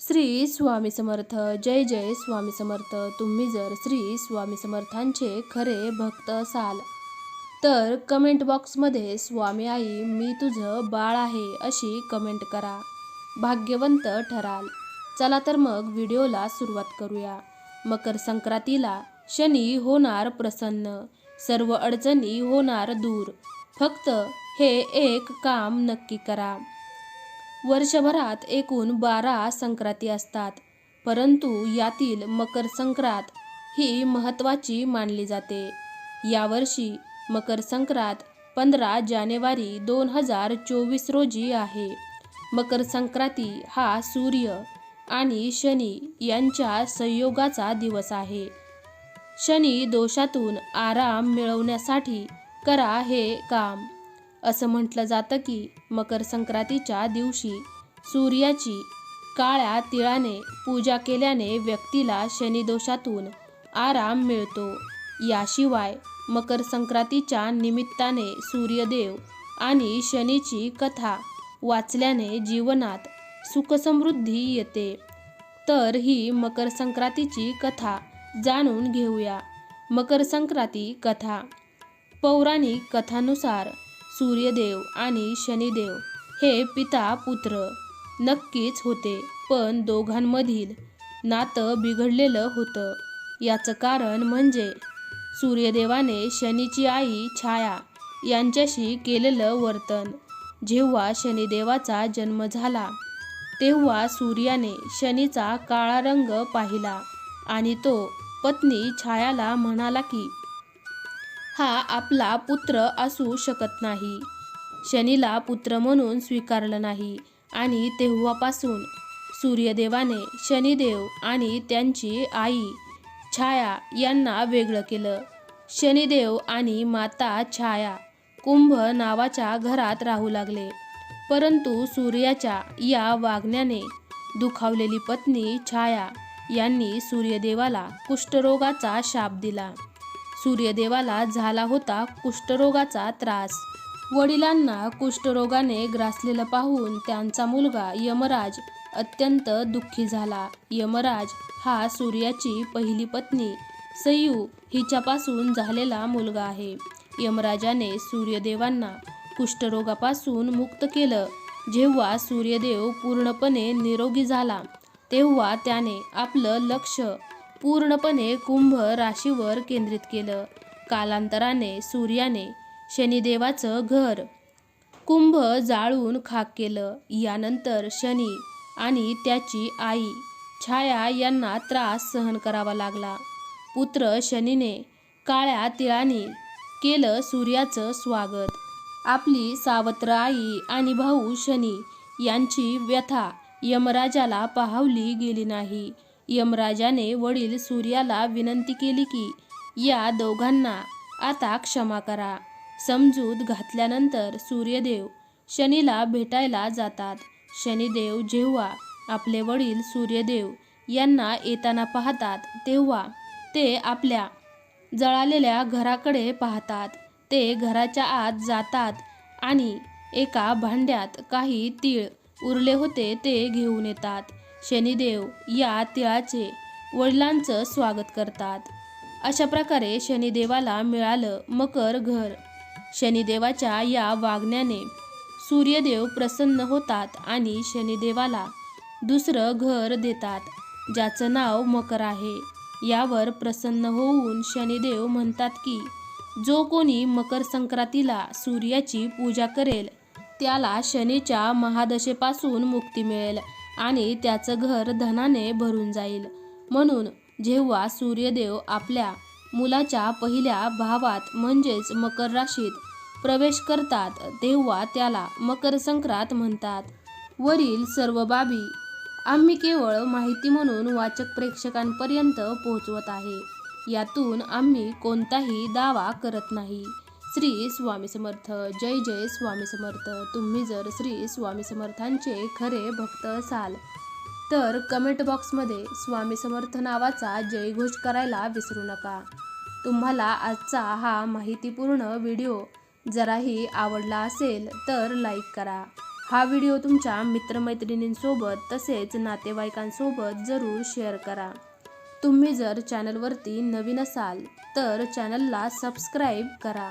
श्री स्वामी समर्थ जय जय स्वामी समर्थ तुम्ही जर श्री स्वामी समर्थांचे खरे भक्त असाल तर कमेंट बॉक्समध्ये स्वामी आई मी तुझं बाळ आहे अशी कमेंट करा. भाग्यवंत ठराल. चला तर मग व्हिडिओला सुरुवात करूया. मकर संक्रांतीला शनी होणार प्रसन्न. सर्व अडचणी होणार दूर. फक्त हे एक काम नक्की करा. वर्षभरात एकूण बारा संक्रांती असतात. परंतु यातील मकर संक्रांत ही महत्त्वाची मानली जाते. यावर्षी मकर संक्रांत पंधरा जानेवारी दोन हजार चोवीस रोजी आहे. मकर संक्रांती हा सूर्य आणि शनी यांच्या संयोगाचा दिवस आहे. शनी दोषातून आराम मिळवण्यासाठी करा हे काम. असं म्हटलं जातं की मकर संक्रांतीच्या दिवशी सूर्याची काळ्या तिळाने पूजा केल्याने व्यक्तीला शनिदोषातून आराम मिळतो. याशिवाय मकर संक्रांतीच्या निमित्ताने सूर्यदेव आणि शनीची कथा वाचल्याने जीवनात सुखसमृद्धी येते. तर ही मकर संक्रांतीची कथा जाणून घेऊया. मकर संक्रांती कथा. पौराणिक कथानुसार सूर्यदेव आणि शनिदेव हे पिता पुत्र नक्कीच होते पण दोघांमधील नातं बिघडलेलं होतं. याचं कारण म्हणजे सूर्यदेवाने शनीची आई छाया यांच्याशी केलेलं वर्तन. जेव्हा शनिदेवाचा जन्म झाला तेव्हा सूर्याने शनीचा काळा रंग पाहिला आणि तो पत्नी छायाला म्हणाला की हा आपला पुत्र असू शकत नाही. शनीला पुत्र म्हणून स्वीकारलं नाही आणि तेव्हापासून सूर्यदेवाने शनिदेव आणि त्यांची आई छाया यांना वेगळं केलं. शनिदेव आणि माता छाया कुंभ नावाच्या घरात राहू लागले. परंतु सूर्याच्या या वागण्याने दुखावलेली पत्नी छाया यांनी सूर्यदेवाला कुष्ठरोगाचा शाप दिला. सूर्यदेवाला झाला होता कुष्ठरोगाचा त्रास. वडिलांना कुष्ठरोगाने ग्रासलेलं पाहून त्यांचा मुलगा यमराज अत्यंत दुःखी झाला. यमराज हा सूर्याची पहिली पत्नी सयू हिच्यापासून झालेला मुलगा आहे. यमराजाने सूर्यदेवांना कुष्ठरोगापासून मुक्त केलं. जेव्हा सूर्यदेव पूर्णपणे निरोगी झाला तेव्हा त्याने आपलं लक्ष पूर्णपणे कुंभ राशीवर केंद्रित केलं. कालांतराने सूर्याने शनिदेवाचं घर कुंभ जाळून खाक केलं. यानंतर शनी आणि त्याची आई छाया यांना त्रास सहन करावा लागला. पुत्र शनीने काळ्या तिळाने केलं सूर्याचं स्वागत. आपली सावत्र आई आणि भाऊ शनी यांची व्यथा यमराजाला पाहवली गेली नाही. यमराजाने वडील सूर्याला विनंती केली की या दोघांना आता क्षमा करा. समजूत घातल्यानंतर सूर्यदेव शनीला भेटायला जातात. शनिदेव जेव्हा आपले वडील सूर्यदेव यांना येताना पाहतात तेव्हा ते आपल्या जळालेल्या घराकडे पाहतात. ते घराच्या आत जातात आणि एका भांड्यात काही तीळ उरले होते ते घेऊन येतात. शनिदेव या तिळाचे वडिलांचं स्वागत करतात. अशा प्रकारे शनिदेवाला मिळालं मकर घर. शनिदेवाच्या या वागण्याने सूर्यदेव प्रसन्न होतात आणि शनिदेवाला दुसरं घर देतात ज्याचं नाव मकर आहे. यावर प्रसन्न होऊन शनिदेव म्हणतात की जो कोणी मकर संक्रांतीला सूर्याची पूजा करेल त्याला शनीच्या महादशेपासून मुक्ती मिळेल. आणि त्याचं घर धनाने भरून जाईल. म्हणून जेव्हा सूर्यदेव आपल्या मुलाच्या पहिल्या भावात म्हणजेच मकर राशीत प्रवेश करतात तेव्हा त्याला मकर संक्रांत म्हणतात. वरील सर्व बाबी आम्ही केवळ माहिती म्हणून वाचक प्रेक्षकांपर्यंत पोहोचवत आहे. यातून आम्ही कोणताही दावा करत नाही. श्री स्वामी समर्थ. जय जय स्वामी समर्थ. तुम्ही जर श्री स्वामी समर्थांचे खरे भक्त असाल तर कमेंट बॉक्समध्ये स्वामी समर्थ नावाचा जयघोष करायला विसरू नका. तुम्हाला आजचा हा माहितीपूर्ण व्हिडिओ जराही आवडला असेल तर लाईक करा. हा व्हिडिओ तुमच्या मित्रमैत्रिणींसोबत तसेच नातेवाईकांसोबत जरूर शेअर करा. तुम्ही जर चॅनलवरती नवीन असाल तर चॅनलला सबस्क्राईब करा.